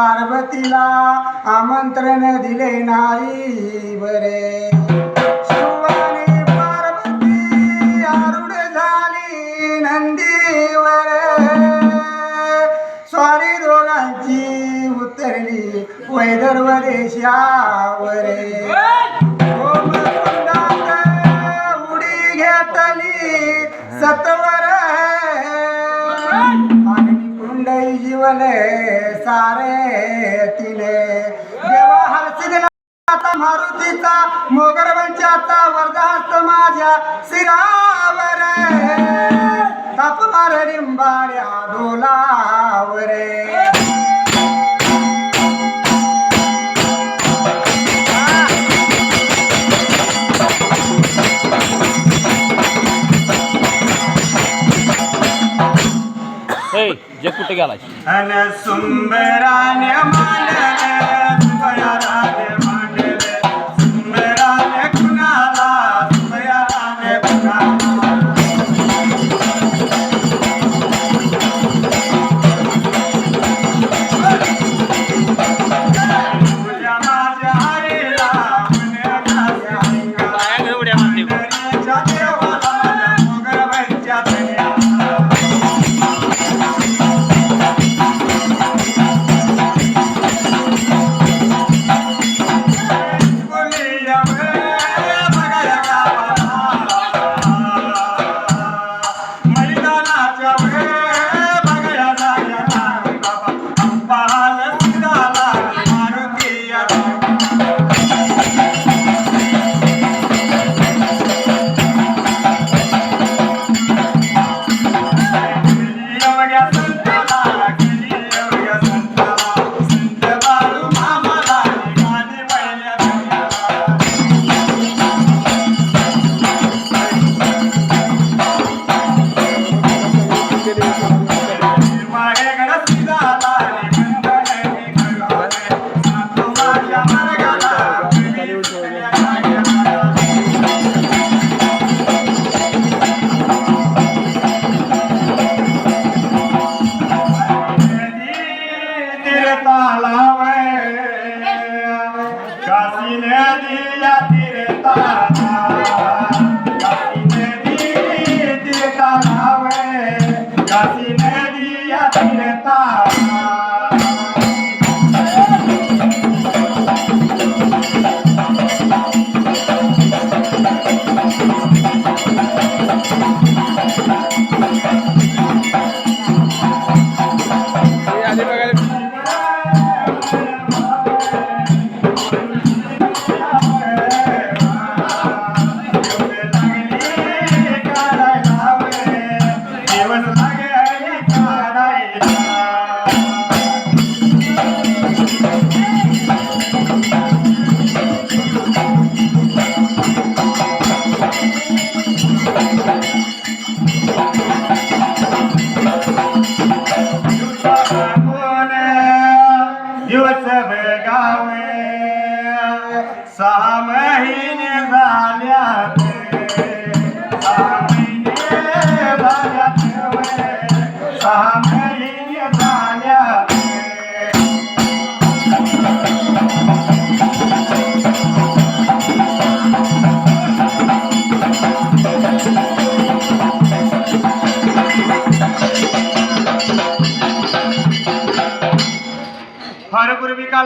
पार्वतीला आमंत्रण दिले नाही बरे. शिवानी पार्वती आरूढ झाली नंदीवर. स्वारी दोघांची उतरली वैदर्व देशावरे गोमकुंडात उडी घेतली सत्वर. अग्नी कुंडई जीवले सारे तिने. देवा हलसिदला आता मारुतीचा मोगर वंशाचा हस्त माझ्या शिरावर तापमार लिंबाड्या डोलावरे जे कुठे गेला सुंदराने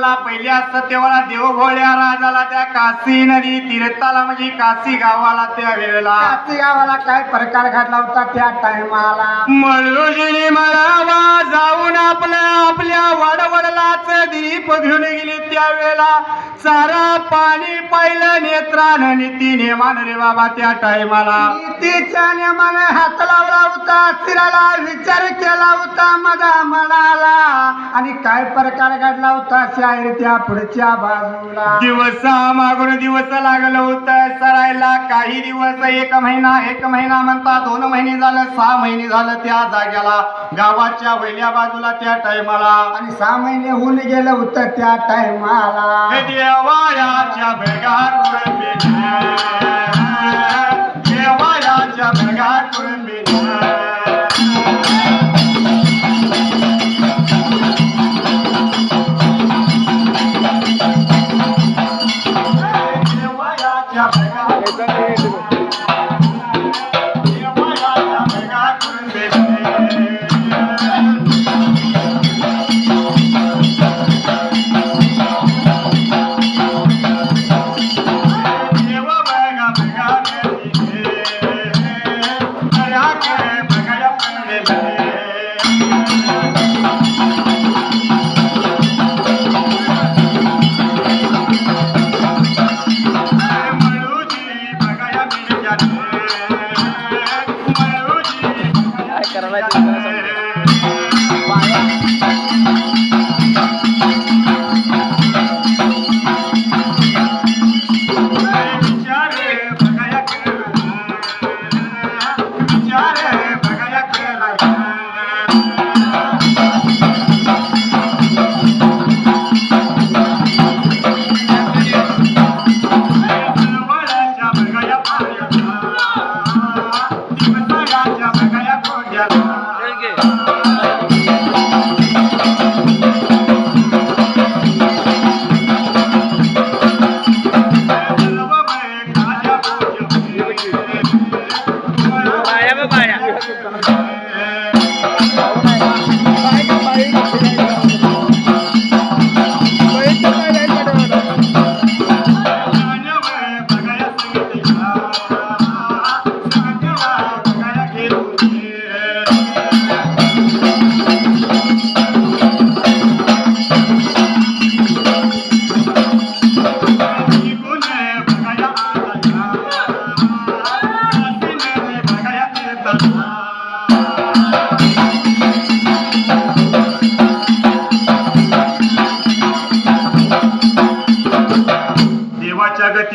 कालला पहिल्या सत्यवाला देवभोळ्या राजाला त्या काशी नदी तीर्थाला म्हणजे काशी गावाला त्या वेळेला. काशी गावाला काय प्रकार घडला होता त्या टायमाला मळुजिनी मळावा जाऊन आपल्या आपल्या वडवडलाच दीप घेऊन गेली त्यावेळेला. चारा पाणी पाहिलं नेत्रानं नीती नेमान रे बाबा त्या टायमाला. नितीच्या नियमाने हात लावला होता स्त्रीला विचार केला होता माझा मनाला आणि काय प्रकार घडला होता शाहीर त्या पुढच्या बाजूला? दिवस मागून दिवस लागलं होतं सरायला काही दिवस एक महिना एक महिना म्हणता दोन महिने झालं सहा महिने झालं त्या जाग्याला. गावाच्या वहिल्या बाजूला त्या टायमाला आणि सहा महिने होऊन गेलं होतं त्या टायमाला देवायाच्या भेगात कुळंबीनं, देवायाच्या भेगात कुळंबीनं.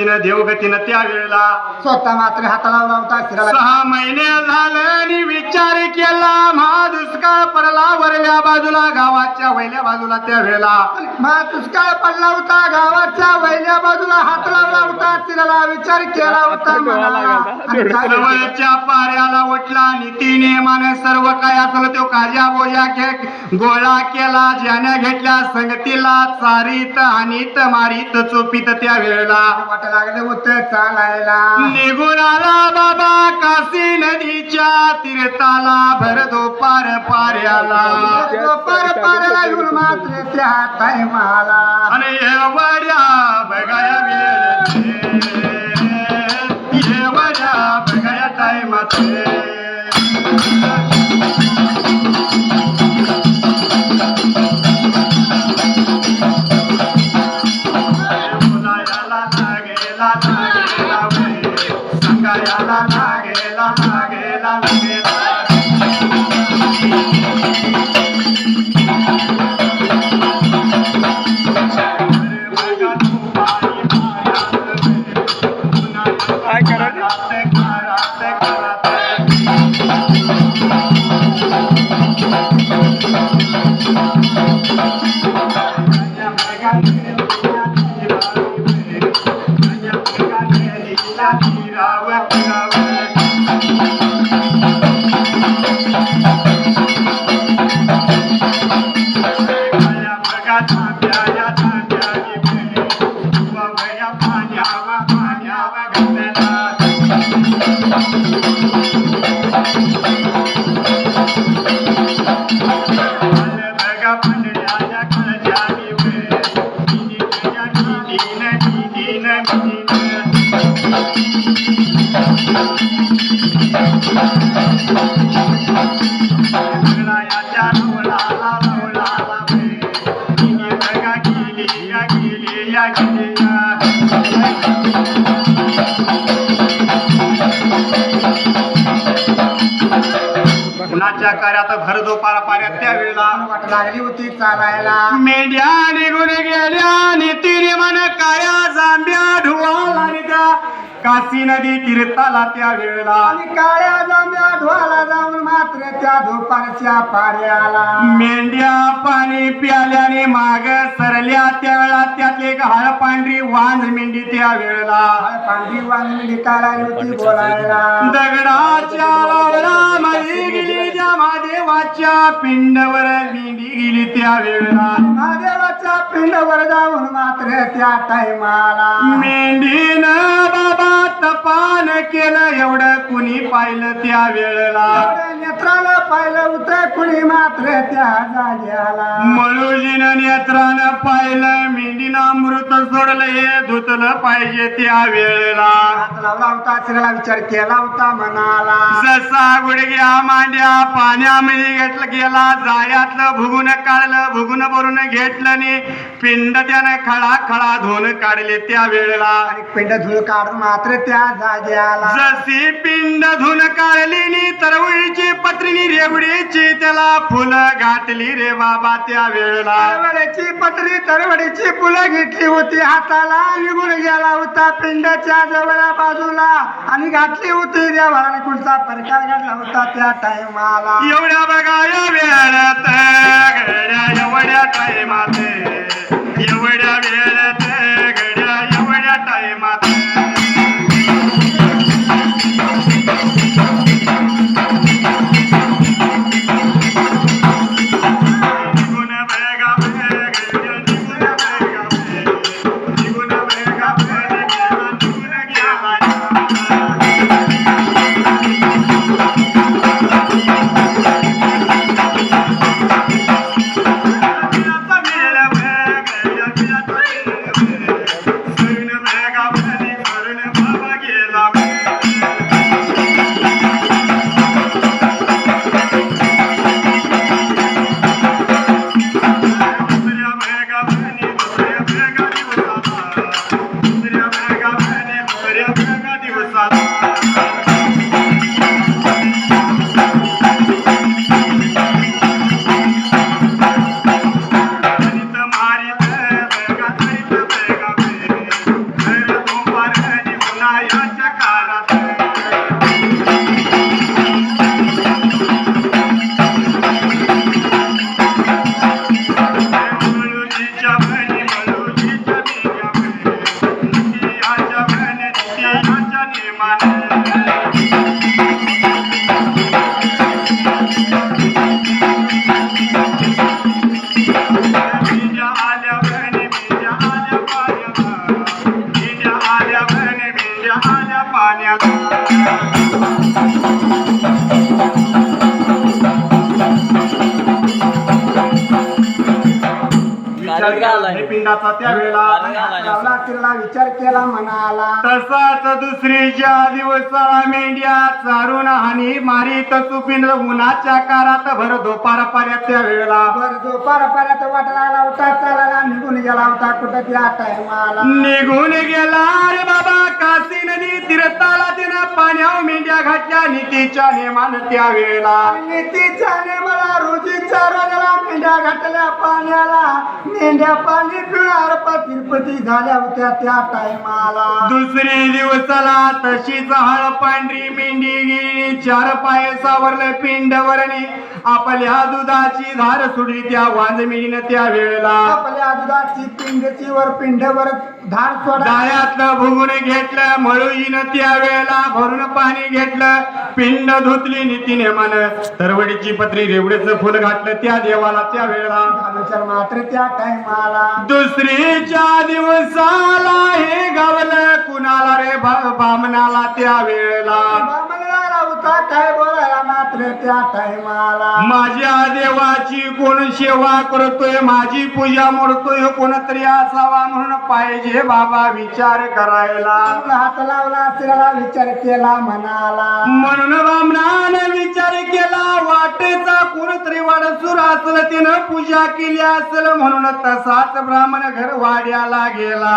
गतीनं देवगतीनं त्या वेळेला स्वतः मात्र हात लावला होता स्त्रीला सहा महिने झालं आणि विचार केला महा दुष्काळ पडला वरल्या बाजूला गावाच्या वैल्या बाजूला त्या वेळेला मग दुष्काळ पडला होता गावाच्या वहिल्या बाजूला हात लावला होता स्त्रीला विचार केला होता पाऱ्याला उठला नीती नियमाने सर्व काय असलं तो काजा बोजा घे गोळा केला ज्याने घेतल्या संगतीला चारीत हानीत मारीत चोपीत त्या वेळेला. वाट लागलं होतं चालायला निघून आला बाबा काशी नदीच्या तीर्थाला भर पार पाऱ्याला. पर पारला येऊन मात्र त्या टायमाला आणि बघाया वेळ कार्यात वाट लागली होती चालायला मेंढ्या निघून गेल्या नितीने मन काया जांभ्या ढुळा लागल्या काशी नदी तीर्थाला त्या वेळेला. आणि काळ्या जांभ्या ढोला जाऊन मात्र त्या दुपारच्या पाऱ्याला मेंढ्या पाणी प्याल्याने माग सरल्या त्यावेळेला त्यातली एक हळ पांढरी वांज मेंढी त्या वेळेला. पांढरी वांगी काढायला होती बोलायला. दगडाच्या लावला महादेवाच्या पिंडवर मेंढी गेली त्या वेळेला. महादेवाच्या पिंडवर जाऊन मात्र त्या टायमाला मेंढीनं बाबा तपान केलं एवढं कुणी पाहिलं त्या वेळेला. नेत्राला पाहिलं होतं कुणी मात्र त्या जाग्याला. मळुजीनं नेत्रानं पाहिलं मेंढीनं अमृत सोडलं हे धुतलं पाहिजे त्या वेळेला. हात लावला होता विचार केला होता मनाला जसा गुडघ्या मांड्या पाण्यामध्ये घेतलं गेला जाळ्यातलं भुगून काढलं भुगून भरून घेतलं आणि पिंड त्यानं खळा खळा धुवून काढले त्या वेळेला. आणि पिंड धुळ काढून मात्र त्या जाग्याला. जशी पिंड धुन काढली नी तरवळीची पत्रिनी रेवडीची त्याला फुलं घातली रे बाबा त्या वेळेला. तरवड्याची पत्री तरवडीची फुलं घेतली होती हाताला निघून गेला होता पिंडाच्या जवळ बाजूला. आणि घातली होती देवाला कुठचा प्रकार घडला होता त्या टायमाला. एवढ्या वेळात घड्या एवढ्या टायमात एवढ्या वेळ विचार केला मनाला तसाच दुसरीच्या दिवसाला मेंढ्या चारून हानी मारीत चुपिन उन्हाच्या कारात भर दुपार पाऱ्यात त्या वेळेला. वर जो पारपाऱ्यात वाट लागला होता चालायला निघून गेला होता कुठं त्या टायमाला. निघून गेला रे बाबा काशी नदी तीर्थाला तिनं पाण्यावर मेंढ्या घातल्या नीतीच्या नेमान त्या वेळेला. नीतीच्याने मला रोजीच्या रोजाला मेंढ्या घातल्या पाण्याला. मेंढ्या पाणी पिणार तिरुपती झाल्या होत्या त्या टायमाला दुसरी दिवसाला तशीच हळ पांढरी मेंढी गेली चार पाय सावरलं पिंडवरणी आपल्या दुधाची धार सुडली त्या वाजमिनीनं त्या वेळेला. आपल्या दुधाची पिंडची वर पिंडवर जाळ्यातलं भुगून घेतलं मळुईनं त्या वेळेला भरून पाणी घेतलं पिंड धुतली नीतीने मन. तरवडीची पत्री रेवड्याचं फुल घातलं त्या देवाला त्या वेळेला. मात्र त्या टायमाला. दुसरीच्या दिवसाला हे गावलं कुणाला रे बामणाला त्या वेळेला. काय बोलायला मात्र त्या टायमाला माझ्या देवाची कोण सेवा करतोय माझी पूजा मोडतोय कोणतरी असावा म्हणून पाहिजे बाबा विचार करायला. हात लावला स्त्रीला विचार केला मनाला म्हणून बामणानं विचार केला वाटेचा कोणतरी वाडसूर असल तिनं पूजा केली असल म्हणून तसाच ब्राह्मण घर वाड्याला गेला.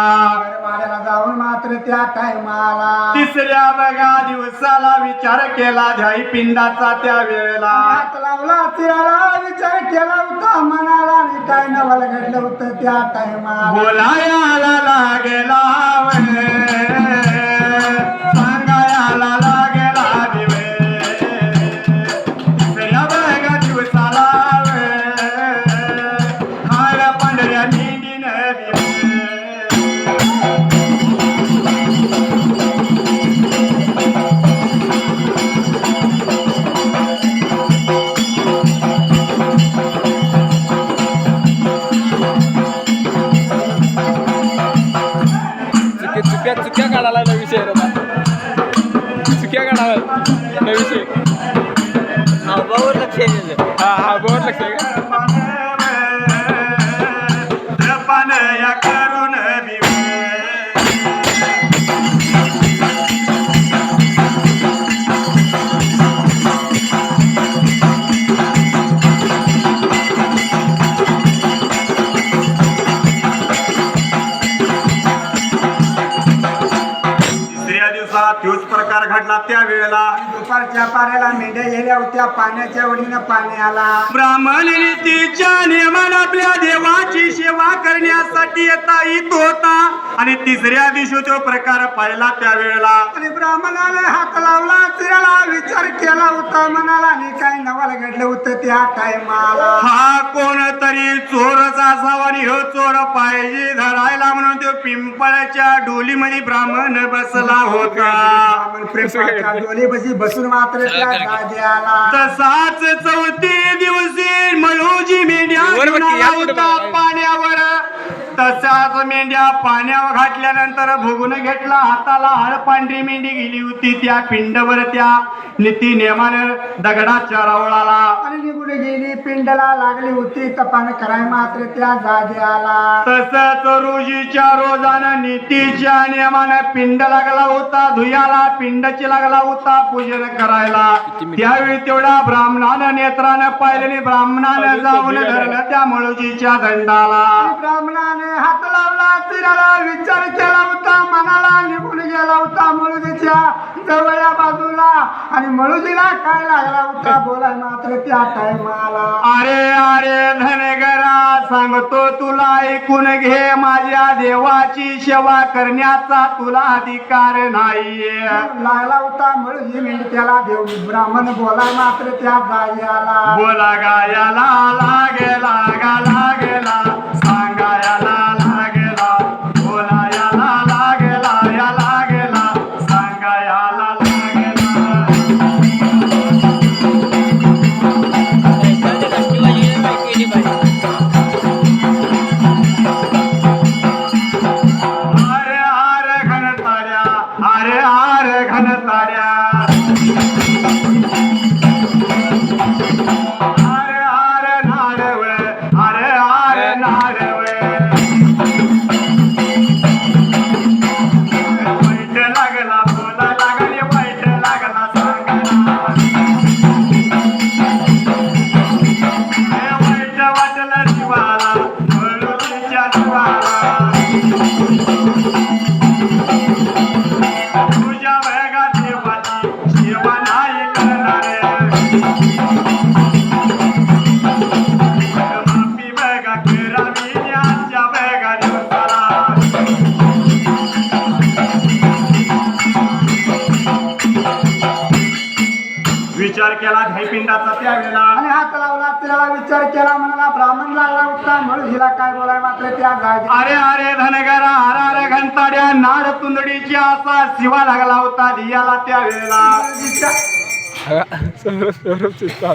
वाड्याला जाऊन मात्र त्या टायमाला तिसऱ्या बघा दिवसाला विचार केला. ध्याई पिंडाचा त्या वेळेला. हात लावला तिराला विचार केला होता. मनाला आणि काय नवल घडलं होतं त्या टायमाला बोलायाला लागेला प्रकार घडला त्या वेळेला दुपारच्या पाऱ्याला मेंढ्या गेल्या होत्या. पाण्याच्या वडीनं पाणी आला. ब्राह्मण नीतीच्या नियमान आपल्या देवाची सेवा करण्यासाठी येता येत होता. आणि तिसऱ्या दिवशी तो प्रकार पाहिला त्या वेळेला आणि ब्राह्मणाने हात लावला तिराला विचार केला होता. मनाला आणि काय नवल घडलं होतं त्या टायमाला? हा कोणतरी चोरच असावा आणि हो चोर पाहिजे धरायला म्हणून तो पिंपळाच्या डोलीमध्ये ब्राह्मण बसला होता. प्रेमाच्या डोलीपाशी बसून मात्र तसाच तसाच मेंढ्या पाण्यावर घातल्यानंतर भुगून घेतला. हाताला हळ पांढरी मेंढी गेली होती. त्या पिंडवर त्या नीती नियमानं दगडाच्या रावळाला आणि निघून गेली. पिंडला लागली होती. तपान कराय मात्र त्या जागी आला. तसंच रोजीच्या रोजानं नीतीच्या नियमानं पिंड लागला होता. धुयाला पिंडची लागला होता पूजन करायला. त्यावेळी तेवढा ब्राह्मणानं नेत्रानं पाहिलेली ब्राह्मणानं जाऊन धरलं त्या मळूजीच्या दंडाला. ब्राह्मणाने हात लावला तिराला विचार केला होता मनाला निघून गेला होता मळुजीच्या जवळच्या बाजूला. आणि मळुजीला काय लागला होता? बोलाय मात्र त्या टायमाला. अरे अरे धनगरा सांगतो तुला ऐकून घे. माझ्या देवाची सेवा करण्याचा तुला अधिकार नाहीये. लागला होता मळुजी त्याला देव ब्राह्मण बोलाय मात्र त्या जागी आला बोला गायाला लागेला गा लागेला अरे अरे धनगरा अरे अरे घंटाड्या नाड तुंदडीची असा शिवा लागला होता धियाला त्या वेळेला